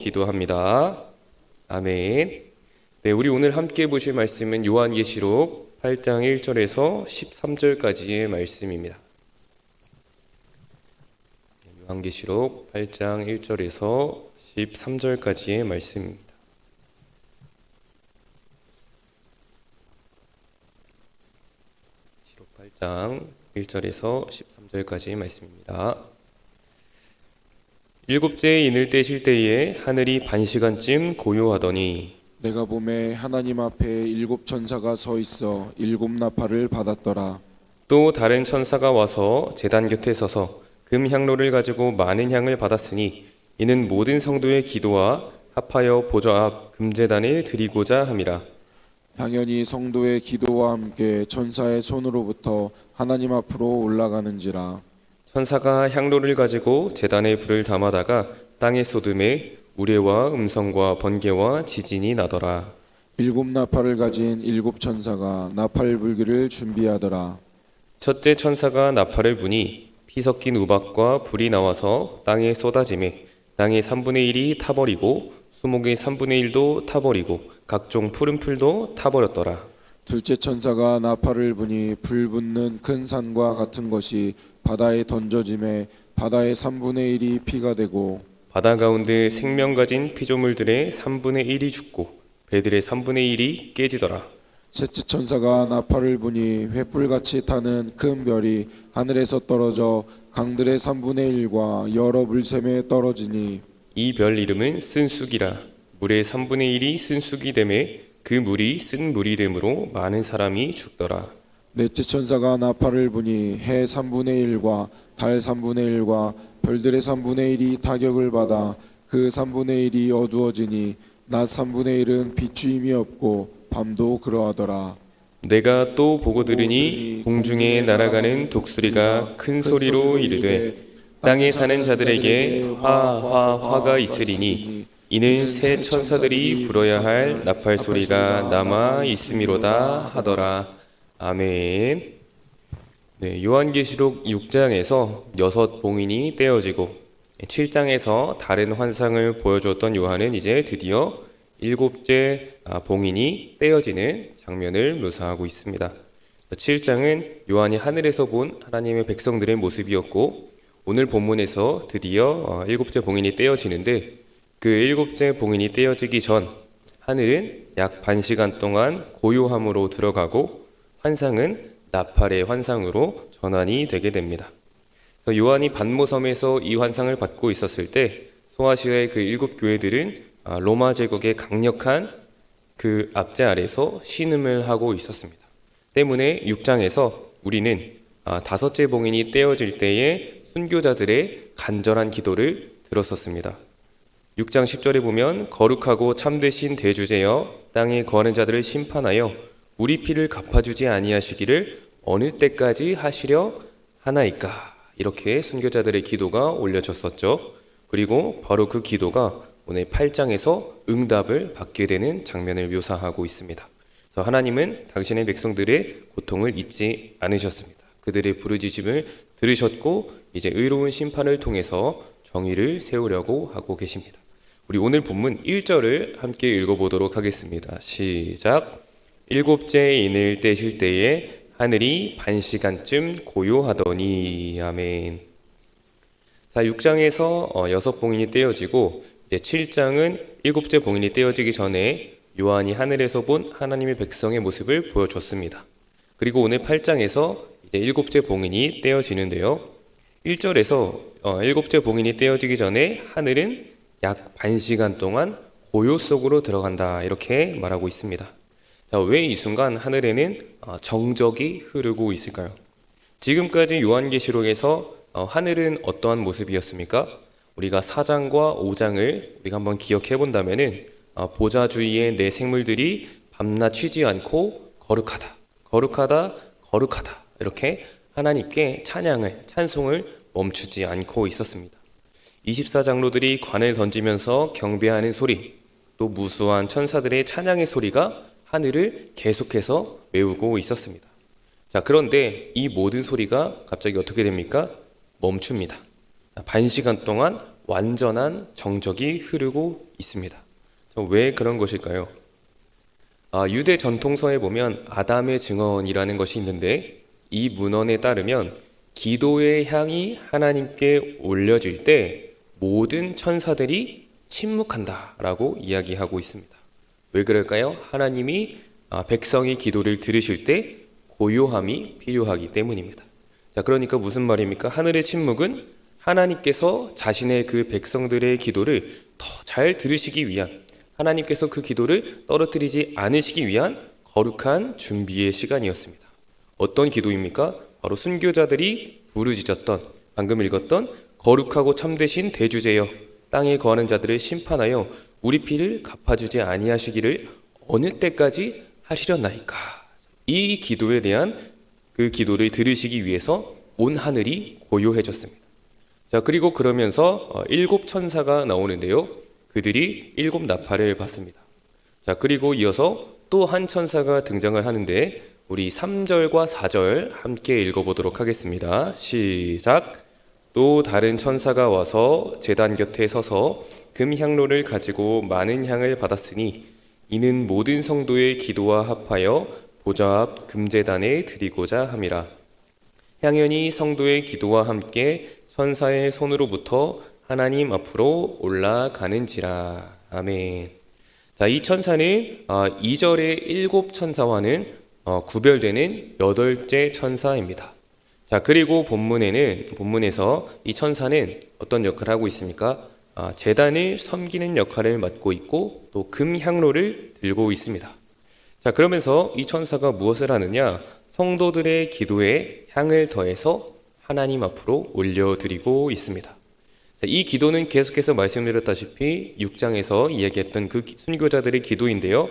기도합니다. 아멘. 네, 우리 오늘 함께 보실 말씀은 요한계시록 8장 1절에서 13절까지의 말씀입니다. 요한계시록 8장 1절에서 13절까지의 말씀입니다. 8장 1절에서 13절까지의 말씀입니다. 일곱째 인을 떼실 때에 하늘이 반 시간쯤 고요하더니 내가 봄에 하나님 앞에 일곱 천사가 서 있어 일곱 나팔을 받았더라. 또 다른 천사가 와서 제단 곁에 서서 금 향로를 가지고 많은 향을 받았으니 이는 모든 성도의 기도와 합하여 보좌 앞 금제단에 드리고자 함이라 당연히 성도의 기도와 함께 천사의 손으로부터 하나님 앞으로 올라가는지라. 천사가 향로를 가지고 제단에 불을 담아다가 땅에 쏟음에 우레와 음성과 번개와 지진이 나더라 일곱 나팔을 가진 일곱 천사가 나팔 불기를 준비하더라. 첫째 천사가 나팔을 부니 피 섞인 우박과 불이 나와서 땅에 쏟아짐에 땅의 3분의 1이 타버리고 수목의 3분의 1도 타버리고 각종 푸른 풀도 타버렸더라 둘째 천사가 나팔을 부니 불 붙는 큰 산과 같은 것이 바다에 던져짐에 바다의 3분의 1이 피가 되고 바다 가운데 생명 가진 피조물들의 3분의 1이 죽고 배들의 3분의 1이 깨지더라. 셋째 천사가 나팔을 부니 횃불같이 타는 큰 별이 하늘에서 떨어져 강들의 3분의 1과 여러 물샘에 떨어지니 이 별 이름은 쓴쑥이라. 물의 3분의 1이 쓴쑥이 되매 그 물이 쓴 물이 되므로 많은 사람이 죽더라 넷째 천사가 나팔을 부니 해 3분의 1과 달 3분의 1과 별들의 3분의 1이 타격을 받아 그 3분의 1이 어두워지니 낮 3분의 1은 비추임이 없고 밤도 그러하더라. 내가 또 보고 들으니 공중에 날아가는 독수리가 큰 소리로 이르되 땅에 사는 자들에게 화화 화가 있으리니 이는 새 천사들이 불어야 할 나팔 소리가 남아 있음이로다 하더라 아멘. 네, 요한계시록 6장에서 여섯 봉인이 떼어지고 7장에서 다른 환상을 보여주었던 요한은 이제 드디어 일곱째 아, 봉인이 떼어지는 장면을 묘사하고 있습니다. 7장은 요한이 하늘에서 본 하나님의 백성들의 모습이었고 오늘 본문에서 드디어 어, 일곱째 봉인이 떼어지는데 그 일곱째 봉인이 떼어지기 전 하늘은 약 반 시간 동안 고요함으로 들어가고 환상은 나팔의 환상으로 전환이 되게 됩니다. 요한이 반모섬에서 이 환상을 받고 있었을 때 소아시아의 그 일곱 교회들은 아, 로마 제국의 강력한 그 압제 아래서 신음을 하고 있었습니다. 때문에 6장에서 우리는 아, 다섯째 봉인이 떼어질 때에 순교자들의 간절한 기도를 들었었습니다. 6장 10절에 보면 거룩하고 참되신 대주제여 땅에 거하는 자들을 심판하여 우리 피를 갚아주지 아니하시기를 어느 때까지 하시려 하나이까 이렇게 순교자들의 기도가 올려졌었죠. 그리고 바로 그 기도가 오늘 8장에서 응답을 받게 되는 장면을 묘사하고 있습니다. 그래서 하나님은 당신의 백성들의 고통을 잊지 않으셨습니다. 그들의 부르짖음을 들으셨고 이제 의로운 심판을 통해서 정의를 세우려고 하고 계십니다. 우리 오늘 본문 1절을 함께 읽어보도록 하겠습니다. 시작. 일곱째 인을 떼실 때에 하늘이 반 시간쯤 고요하더니 아멘. 자, 6장에서 어, 여섯 봉인이 떼어지고 이제 7장은 일곱째 봉인이 떼어지기 전에 요한이 하늘에서 본 하나님의 백성의 모습을 보여줬습니다. 그리고 오늘 8장에서 이제 일곱째 봉인이 떼어지는데요. 1절에서 어, 일곱째 봉인이 떼어지기 전에 하늘은 약 반 시간 동안 고요 속으로 들어간다 이렇게 말하고 있습니다. 자, 왜 이 순간 하늘에는 어, 정적이 흐르고 있을까요? 지금까지 요한계시록에서 어, 하늘은 어떠한 모습이었습니까? 우리가 4장과 5장을 우리가 한번 기억해 본다면은 어, 보좌 주위에 내 생물들이 밤낮 쉬지 않고 거룩하다, 거룩하다, 거룩하다 이렇게 하나님께 찬양을 찬송을 멈추지 않고 있었습니다. 24장로들이 관을 던지면서 경배하는 소리, 또 무수한 천사들의 찬양의 소리가 하늘을 계속해서 메우고 있었습니다. 자, 그런데 이 모든 소리가 갑자기 어떻게 됩니까? 멈춥니다. 반 시간 동안 완전한 정적이 흐르고 있습니다. 자, 왜 그런 것일까요? 아, 유대 전통서에 보면 아담의 증언이라는 것이 있는데 이 문헌에 따르면 기도의 향이 하나님께 올려질 때 모든 천사들이 침묵한다라고 이야기하고 있습니다. 왜 그럴까요? 하나님이 아, 백성이 기도를 들으실 때 고요함이 필요하기 때문입니다. 자, 그러니까 무슨 말입니까? 하늘의 침묵은 하나님께서 자신의 그 백성들의 기도를 더 잘 들으시기 위한 하나님께서 그 기도를 떨어뜨리지 않으시기 위한 거룩한 준비의 시간이었습니다. 어떤 기도입니까? 바로 순교자들이 부르짖었던 방금 읽었던 거룩하고 참되신 대주제여 땅에 거하는 자들을 심판하여 우리 피를 갚아주지 아니하시기를 어느 때까지 하시려나이까 이 기도에 대한 그 기도를 들으시기 위해서 온 하늘이 고요해졌습니다. 자 그리고 그러면서 어, 일곱 천사가 나오는데요. 그들이 일곱 나팔을 받습니다. 자 그리고 이어서 또 한 천사가 등장을 하는데 우리 3절과 4절 함께 읽어보도록 하겠습니다. 시작. 또 다른 천사가 와서 제단 곁에 서서 금향로를 가지고 많은 향을 받았으니 이는 모든 성도의 기도와 합하여 보좌 앞 금제단에 드리고자 함이라. 향연이 성도의 기도와 함께 천사의 손으로부터 하나님 앞으로 올라가는지라. 아멘. 자, 이 천사는 아, 2절의 일곱 천사와는 어, 구별되는 여덟째 천사입니다. 자, 그리고 본문에는 본문에서 이 천사는 어떤 역할을 하고 있습니까? 아, 재단을 섬기는 역할을 맡고 있고 또 금향로를 들고 있습니다. 자, 그러면서 이 천사가 무엇을 하느냐? 성도들의 기도에 향을 더해서 하나님 앞으로 올려드리고 있습니다. 자, 이 기도는 계속해서 말씀드렸다시피 6장에서 이야기했던 그 기- 순교자들의 기도인데요.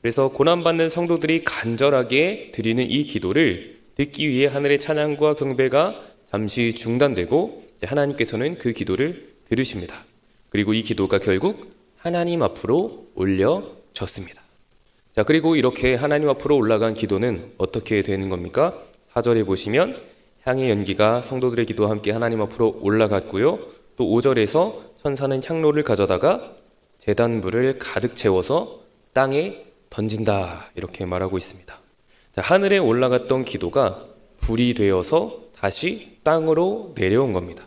그래서 고난받는 성도들이 간절하게 드리는 이 기도를 듣기 위해 하늘의 찬양과 경배가 잠시 중단되고 하나님께서는 그 기도를 들으십니다. 그리고 이 기도가 결국 하나님 앞으로 올려졌습니다. 자, 그리고 이렇게 하나님 앞으로 올라간 기도는 어떻게 되는 겁니까? 4절에 보시면 향의 연기가 성도들의 기도와 함께 하나님 앞으로 올라갔고요. 또 5절에서 천사는 향로를 가져다가 재단물을 가득 채워서 땅에 던진다. 이렇게 말하고 있습니다. 자, 하늘에 올라갔던 기도가 불이 되어서 다시 땅으로 내려온 겁니다.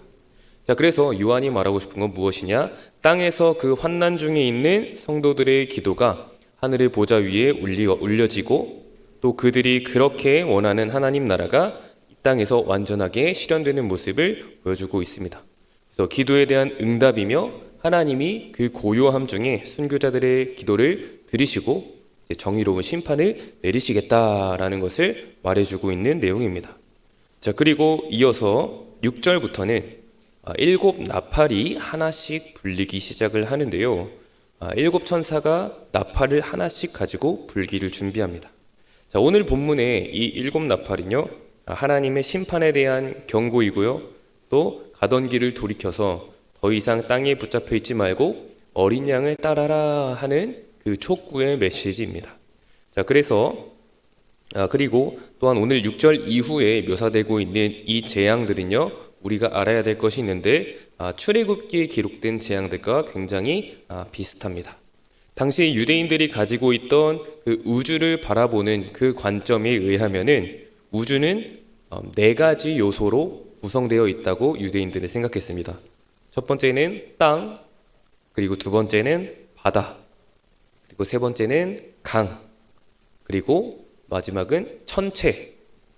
자, 그래서 요한이 말하고 싶은 건 무엇이냐? 땅에서 그 환난 중에 있는 성도들의 기도가 하늘의 보좌 위에 올리, 올려지고 또 그들이 그렇게 원하는 하나님 나라가 이 땅에서 완전하게 실현되는 모습을 보여주고 있습니다. 그래서 기도에 대한 응답이며 하나님이 그 고요함 중에 순교자들의 기도를 들으시고 이제 정의로운 심판을 내리시겠다라는 것을 말해주고 있는 내용입니다. 자, 그리고 이어서 6절부터는 아, 일곱 나팔이 하나씩 불리기 시작을 하는데요. 아, 일곱 천사가 나팔을 하나씩 가지고 불기를 준비합니다. 자, 오늘 본문의 이 일곱 나팔은요, 아, 하나님의 심판에 대한 경고이고요, 또 가던 길을 돌이켜서 더 이상 땅에 붙잡혀 있지 말고 어린 양을 따라라 하는 그 촉구의 메시지입니다. 자, 그래서 아, 그리고 또한 오늘 6절 이후에 묘사되고 있는 이 재앙들은요, 우리가 알아야 될 것이 있는데, 아, 출애굽기에 기록된 재앙들과 굉장히 아, 비슷합니다. 당시 유대인들이 가지고 있던 그 우주를 바라보는 그 관점에 의하면은 우주는 어, 네 가지 요소로 구성되어 있다고 유대인들은 생각했습니다. 첫 번째는 땅, 그리고 두 번째는 바다, 그리고 세 번째는 강, 그리고 마지막은 천체,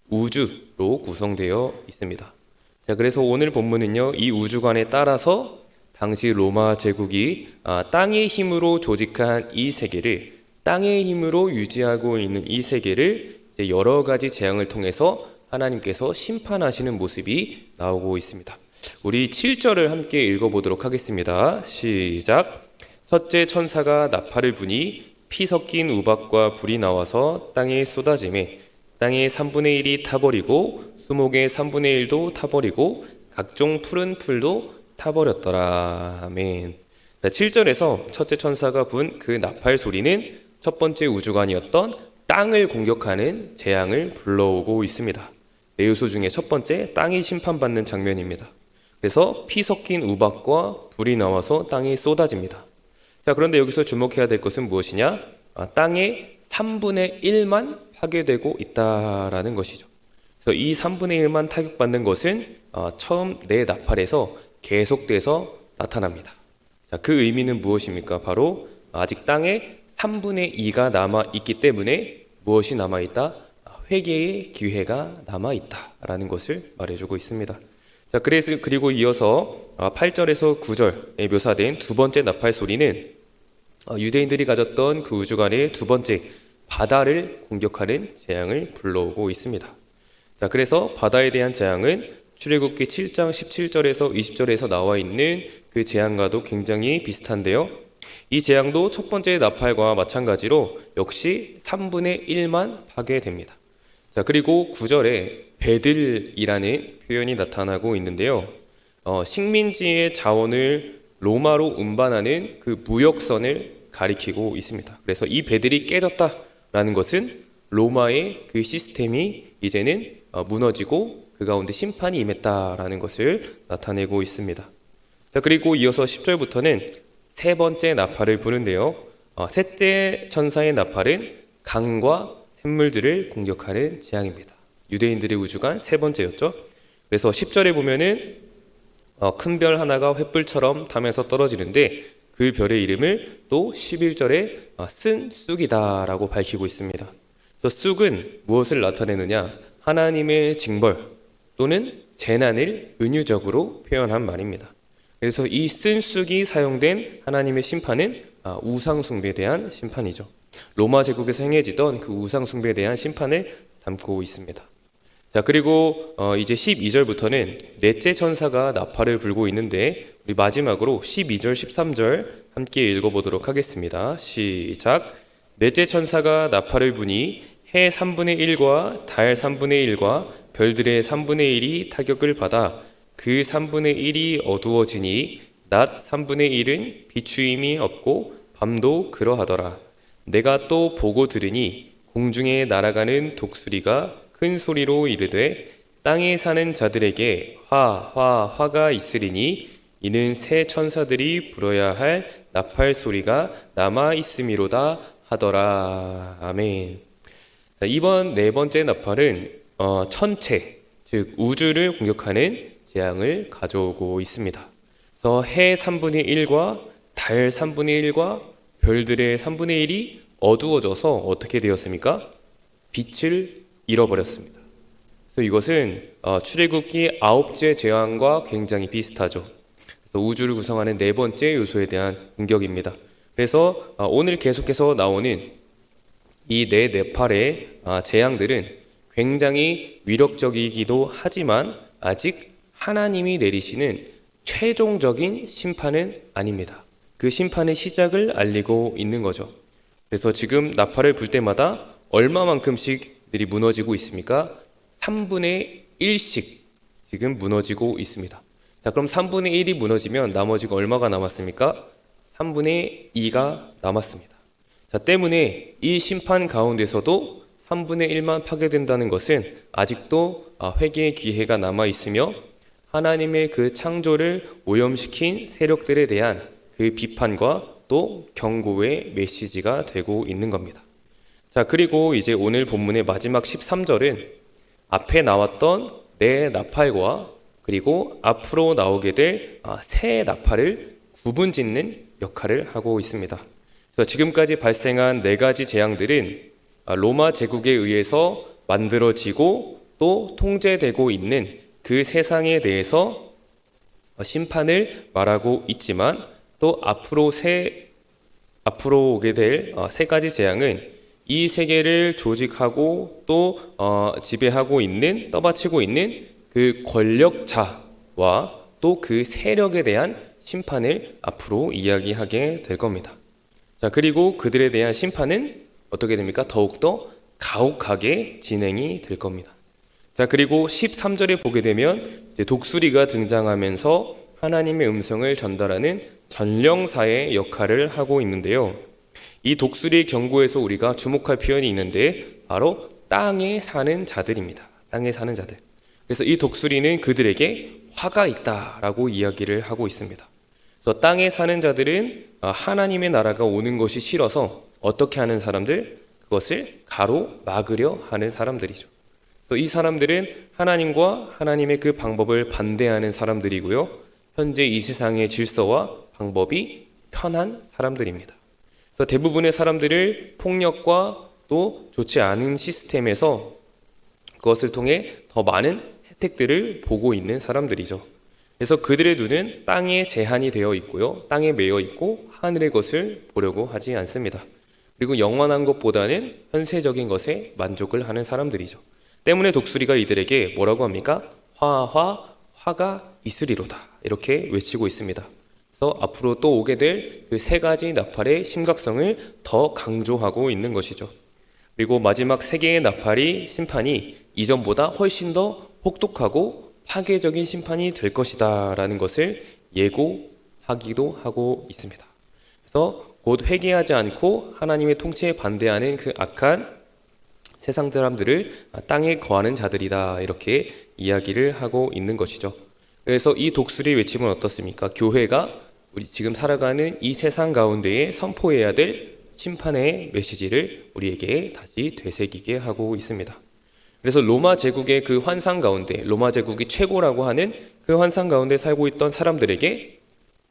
우주로 구성되어 있습니다. 자, 그래서 오늘 본문은요, 이 우주관에 따라서 당시 로마 제국이 아, 땅의 힘으로 조직한 이 세계를 땅의 힘으로 유지하고 있는 이 세계를 여러 가지 재앙을 통해서 하나님께서 심판하시는 모습이 나오고 있습니다. 우리 7절을 함께 읽어보도록 하겠습니다. 시작. 첫째 천사가 나팔을 부니 피 섞인 우박과 불이 나와서 땅에 쏟아짐에 땅의 3분의 1이 타버리고 수목의 3분의 1도 타버리고 각종 푸른 풀도 타버렸더라. 아멘. 자, 7절에서 첫째 천사가 분 그 나팔 소리는 첫 번째 우주관이었던 땅을 공격하는 재앙을 불러오고 있습니다. 네 요소 중에 첫 번째 땅이 심판받는 장면입니다. 그래서 피 섞인 우박과 불이 나와서 땅에 쏟아집니다. 자, 그런데 여기서 주목해야 될 것은 무엇이냐? 아, 땅의 3분의 1만 파괴되고 있다라는 것이죠. 그래서 이 3분의 1만 타격받는 것은 아, 처음 내 나팔에서 계속돼서 나타납니다. 자, 그 의미는 무엇입니까? 바로 아직 땅에 3분의 2가 남아 있기 때문에 무엇이 남아 있다? 아, 회개의 기회가 남아 있다라는 것을 말해주고 있습니다. 자, 그래서 그리고 이어서 8절에서 9절에 묘사된 두 번째 나팔 소리는 어, 유대인들이 가졌던 그 우주관의 두 번째 바다를 공격하는 재앙을 불러오고 있습니다. 자, 그래서 바다에 대한 재앙은 출애굽기 7장 17절에서 20절에서 나와 있는 그 재앙과도 굉장히 비슷한데요. 이 재앙도 첫 번째 나팔과 마찬가지로 역시 3분의 1만 파괴됩니다. 자, 그리고 9절에 배들이라는 표현이 나타나고 있는데요. 어, 식민지의 자원을 로마로 운반하는 그 무역선을 가리키고 있습니다. 그래서 이 배들이 깨졌다라는 것은 로마의 그 시스템이 이제는 어, 무너지고 그 가운데 심판이 임했다라는 것을 나타내고 있습니다. 자, 그리고 이어서 10절부터는 세 번째 나팔을 부는데요. 어, 셋째 천사의 나팔은 강과 샘물들을 공격하는 재앙입니다. 유대인들의 우주관 세 번째였죠. 그래서 10절에 보면은 어, 큰 별 하나가 횃불처럼 타면서 떨어지는데 그 별의 이름을 또 11절에 어, 쓴 쑥이다라고 밝히고 있습니다. 그래서 쑥은 무엇을 나타내느냐? 하나님의 징벌 또는 재난을 은유적으로 표현한 말입니다. 그래서 이 쓴 쑥이 사용된 하나님의 심판은 아, 우상 숭배에 대한 심판이죠. 로마 제국에서 행해지던 그 우상 숭배에 대한 심판을 담고 있습니다. 자 그리고 어, 이제 12절부터는 넷째 천사가 나팔을 불고 있는데 우리 마지막으로 12절 13절 함께 읽어보도록 하겠습니다. 시작. 넷째 천사가 나팔을 부니 해 3분의 1과 달 3분의 1과 별들의 3분의 1이 타격을 받아 그 3분의 1이 어두워지니 낮 3분의 1은 비추임이 없고 밤도 그러하더라. 내가 또 보고 들으니 공중에 날아가는 독수리가 큰 소리로 이르되 땅에 사는 자들에게 화, 화, 화가 있으리니 이는 새 천사들이 불어야 할 나팔 소리가 남아 있음이로다 하더라. 아멘. 자, 이번 네 번째 나팔은 어, 천체, 즉 우주를 공격하는 재앙을 가져오고 있습니다. 그래서 해 3분의 1과 달 3분의 1과 별들의 3분의 1이 어두워져서 어떻게 되었습니까? 빛을 잃어버렸습니다. 그래서 이것은 어, 출애굽기 아홉째 재앙과 굉장히 비슷하죠. 그래서 우주를 구성하는 네 번째 요소에 대한 공격입니다. 그래서 어, 오늘 계속해서 나오는 이 네 네팔의 아, 재앙들은 굉장히 위력적이기도 하지만 아직 하나님이 내리시는 최종적인 심판은 아닙니다. 그 심판의 시작을 알리고 있는 거죠. 그래서 지금 나팔을 불 때마다 얼마만큼씩 들이 무너지고 있습니까? 3분의 1씩 지금 무너지고 있습니다. 자, 그럼 3분의 1이 무너지면 나머지가 얼마가 남았습니까? 3분의 2가 남았습니다. 자, 때문에 이 심판 가운데서도 3분의 1만 파괴된다는 것은 아직도 아, 회개의 기회가 남아 있으며 하나님의 그 창조를 오염시킨 세력들에 대한 그 비판과 또 경고의 메시지가 되고 있는 겁니다. 자, 그리고 이제 오늘 본문의 마지막 13절은 앞에 나왔던 내 나팔과 그리고 앞으로 나오게 될 새 나팔을 구분 짓는 역할을 하고 있습니다. 그래서 지금까지 발생한 네 가지 재앙들은 아, 로마 제국에 의해서 만들어지고 또 통제되고 있는 그 세상에 대해서 심판을 말하고 있지만 또 앞으로 세 앞으로 오게 될 세 가지 재앙은 이 세계를 조직하고 또 어, 지배하고 있는 떠받치고 있는 그 권력자와 또 그 세력에 대한 심판을 앞으로 이야기하게 될 겁니다. 자 그리고 그들에 대한 심판은 어떻게 됩니까? 더욱더 가혹하게 진행이 될 겁니다. 자, 그리고 13절에 보게 되면 독수리가 등장하면서 하나님의 음성을 전달하는 전령사의 역할을 하고 있는데요. 이 독수리의 경고에서 우리가 주목할 표현이 있는데 바로 땅에 사는 자들입니다. 땅에 사는 자들. 그래서 이 독수리는 그들에게 화가 있다라고 이야기를 하고 있습니다. 그래서 땅에 사는 자들은 아, 하나님의 나라가 오는 것이 싫어서 어떻게 하는 사람들? 그것을 가로 막으려 하는 사람들이죠. 이 사람들은 하나님과 하나님의 그 방법을 반대하는 사람들이고요. 현재 이 세상의 질서와 방법이 편한 사람들입니다. 그래서 대부분의 사람들을 폭력과 또 좋지 않은 시스템에서 그것을 통해 더 많은 혜택들을 보고 있는 사람들이죠. 그래서 그들의 눈은 땅에 제한이 되어 있고요. 땅에 매여 있고 하늘의 것을 보려고 하지 않습니다. 그리고 영원한 것보다는 현세적인 것에 만족을 하는 사람들이죠. 때문에 독수리가 이들에게 뭐라고 합니까? 화화 화가 있으리로다. 이렇게 외치고 있습니다. 그래서 앞으로 또 오게 될 그 세 가지 나팔의 심각성을 더 강조하고 있는 것이죠. 그리고 마지막 세 개의 나팔이 심판이 이전보다 훨씬 더 혹독하고 파괴적인 심판이 될 것이다라는 것을 예고하기도 하고 있습니다. 그래서 곧 회개하지 않고 하나님의 통치에 반대하는 그 악한 세상 사람들을 땅에 거하는 자들이다 이렇게 이야기를 하고 있는 것이죠. 그래서 이 독수리 외침은 어떻습니까? 교회가 우리 지금 살아가는 이 세상 가운데에 선포해야 될 심판의 메시지를 우리에게 다시 되새기게 하고 있습니다. 그래서 로마 제국의 그 환상 가운데 로마 제국이 최고라고 하는 그 환상 가운데 살고 있던 사람들에게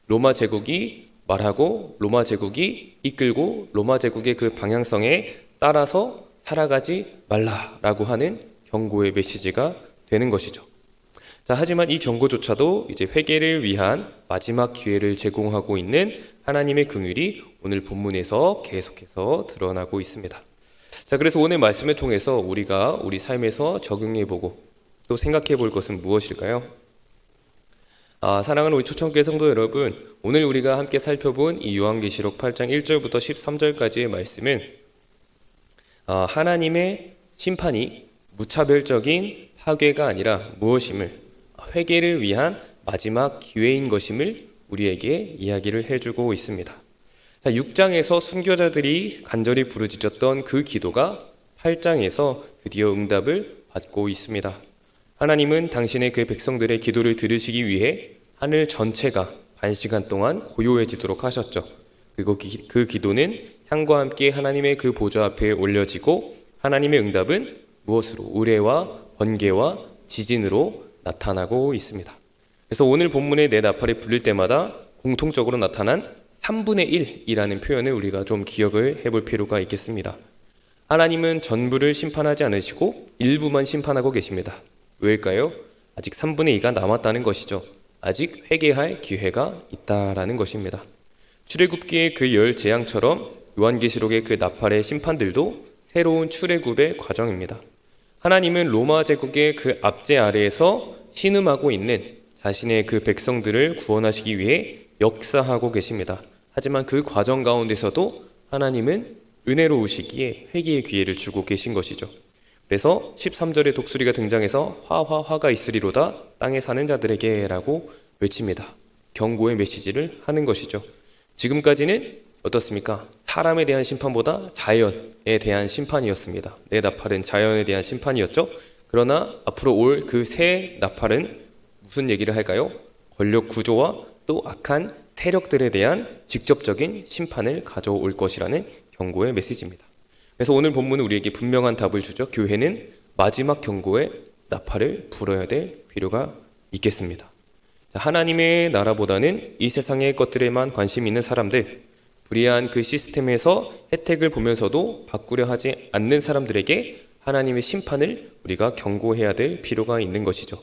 로마 제국이 말하고 로마 제국이 이끌고 로마 제국의 그 방향성에 따라서 살아가지 말라라고 하는 경고의 메시지가 되는 것이죠. 자, 하지만 이 경고조차도 이제 회개를 위한 마지막 기회를 제공하고 있는 하나님의 긍휼이 오늘 본문에서 계속해서 드러나고 있습니다. 자, 그래서 오늘 말씀을 통해서 우리가 우리 삶에서 적용해 보고 또 생각해 볼 것은 무엇일까요? 아, 사랑하는 우리 초청교회 성도 여러분, 오늘 우리가 함께 살펴본 이 요한계시록 8장 1절부터 13절까지의 말씀은 아, 하나님의 심판이 무차별적인 파괴가 아니라 무엇임을 회개를 위한 마지막 기회인 것임을 우리에게 이야기를 해주고 있습니다. 자, 6장에서 순교자들이 간절히 부르짖었던 그 기도가 8장에서 드디어 응답을 받고 있습니다. 하나님은 당신의 그 백성들의 기도를 들으시기 위해 하늘 전체가 반 시간 동안 고요해지도록 하셨죠. 그리고 기- 그 기도는 향과 함께 하나님의 그 보좌 앞에 올려지고 하나님의 응답은 무엇으로 의뢰와 번개와 지진으로 나타나고 있습니다. 그래서 오늘 본문의 내 나팔이 불릴 때마다 공통적으로 나타난 3분의 1이라는 표현을 우리가 좀 기억을 해볼 필요가 있겠습니다. 하나님은 전부를 심판하지 않으시고 일부만 심판하고 계십니다. 왜일까요? 아직 3분의 2가 남았다는 것이죠. 아직 회개할 기회가 있다라는 것입니다. 출애굽기의 그 열 재앙처럼 요한계시록의 그 나팔의 심판들도 새로운 출애굽의 과정입니다. 하나님은 로마 제국의 그 압제 아래에서 신음하고 있는 자신의 그 백성들을 구원하시기 위해 역사하고 계십니다. 하지만 그 과정 가운데서도 하나님은 은혜로우시기에 회개의 기회를 주고 계신 것이죠. 그래서 13절에 독수리가 등장해서 화화 화가 있으리로다 땅에 사는 자들에게라고 외칩니다. 경고의 메시지를 하는 것이죠. 지금까지는 어떻습니까? 사람에 대한 심판보다 자연에 대한 심판이었습니다. 내 나팔은 자연에 대한 심판이었죠. 그러나 앞으로 올 그 새 나팔은 무슨 얘기를 할까요? 권력 구조와 또 악한 세력들에 대한 직접적인 심판을 가져올 것이라는 경고의 메시지입니다. 그래서 오늘 본문은 우리에게 분명한 답을 주죠. 교회는 마지막 경고의 나팔을 불어야 될 필요가 있겠습니다. 자, 하나님의 나라보다는 이 세상의 것들에만 관심 있는 사람들, 불의한 그 시스템에서 혜택을 보면서도 바꾸려 하지 않는 사람들에게 하나님의 심판을 우리가 경고해야 될 필요가 있는 것이죠.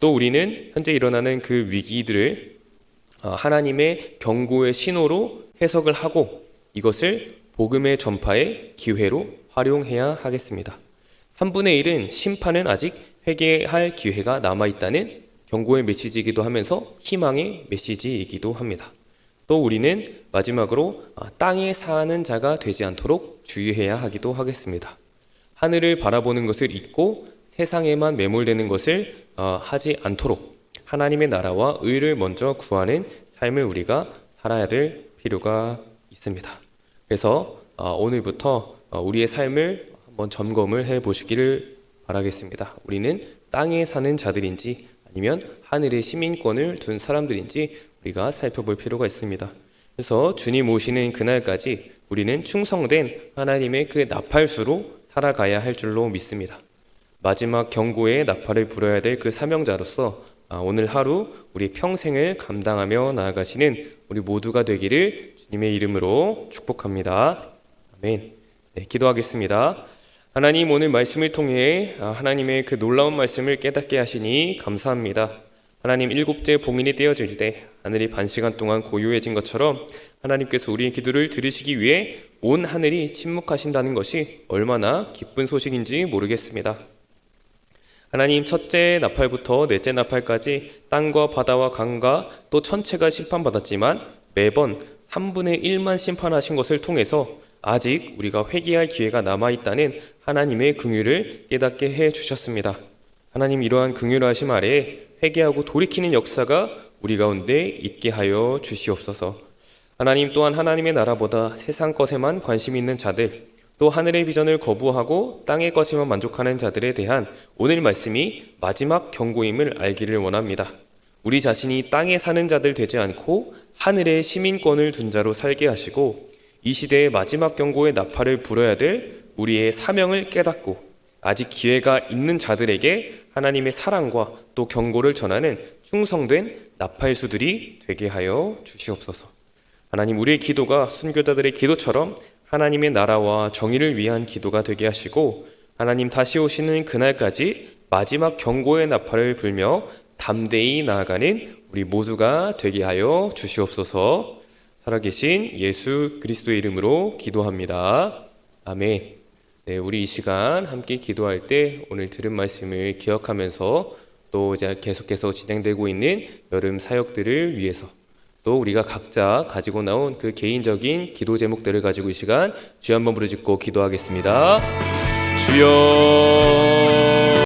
또 우리는 현재 일어나는 그 위기들을 어, 하나님의 경고의 신호로 해석을 하고 이것을 복음의 전파의 기회로 활용해야 하겠습니다. 3분의 1은 심판은 아직 회개할 기회가 남아 있다는 경고의 메시지이기도 하면서 희망의 메시지이기도 합니다. 또 우리는 마지막으로 아, 땅에 사는 자가 되지 않도록 주의해야 하기도 하겠습니다. 하늘을 바라보는 것을 잊고 세상에만 매몰되는 것을 어, 하지 않도록 하나님의 나라와 의를 먼저 구하는 삶을 우리가 살아야 될 필요가 있습니다. 그래서 어, 오늘부터 어, 우리의 삶을 한번 점검을 해 보시기를 바라겠습니다. 우리는 땅에 사는 자들인지 아니면 하늘의 시민권을 둔 사람들인지 우리가 살펴볼 필요가 있습니다. 그래서 주님 오시는 그날까지 우리는 충성된 하나님의 그 나팔수로 살아가야 할 줄로 믿습니다. 마지막 경고의 나팔을 불어야 될 그 사명자로서 아, 오늘 하루 우리 평생을 감당하며 나아가시는 우리 모두가 되기를 주님의 이름으로 축복합니다. 아멘. 네, 기도하겠습니다. 하나님 오늘 말씀을 통해 아, 하나님의 그 놀라운 말씀을 깨닫게 하시니 감사합니다. 하나님 일곱째 봉인이 떼어질 때 하늘이 반 시간 동안 고요해진 것처럼 하나님께서 우리의 기도를 들으시기 위해 온 하늘이 침묵하신다는 것이 얼마나 기쁜 소식인지 모르겠습니다. 하나님 첫째 나팔부터 넷째 나팔까지 땅과 바다와 강과 또 천체가 심판받았지만 매번 3분의 1만 심판하신 것을 통해서 아직 우리가 회개할 기회가 남아 있다는 하나님의 긍휼을 깨닫게 해 주셨습니다. 하나님 이러한 긍휼하심 아래 회개하고 돌이키는 역사가 우리 가운데 있게 하여 주시옵소서. 하나님 또한 하나님의 나라보다 세상 것에만 관심 있는 자들, 또 하늘의 비전을 거부하고 땅의 것에만 만족하는 자들에 대한 오늘 말씀이 마지막 경고임을 알기를 원합니다. 우리 자신이 땅에 사는 자들 되지 않고 하늘의 시민권을 둔 자로 살게 하시고 이 시대의 마지막 경고의 나팔을 불어야 될 우리의 사명을 깨닫고 아직 기회가 있는 자들에게 하나님의 사랑과 또 경고를 전하는 충성된 나팔수들이 되게 하여 주시옵소서. 하나님 우리의 기도가 순교자들의 기도처럼 하나님의 나라와 정의를 위한 기도가 되게 하시고 하나님 다시 오시는 그날까지 마지막 경고의 나팔을 불며 담대히 나아가는 우리 모두가 되게 하여 주시옵소서. 살아계신 예수 그리스도의 이름으로 기도합니다. 아멘. 네, 우리 이 시간 함께 기도할 때 오늘 들은 말씀을 기억하면서 또 이제 계속해서 진행되고 있는 여름 사역들을 위해서 또 우리가 각자 가지고 나온 그 개인적인 기도 제목들을 가지고 이 시간 주여 한번 부르짖고 기도하겠습니다. 주여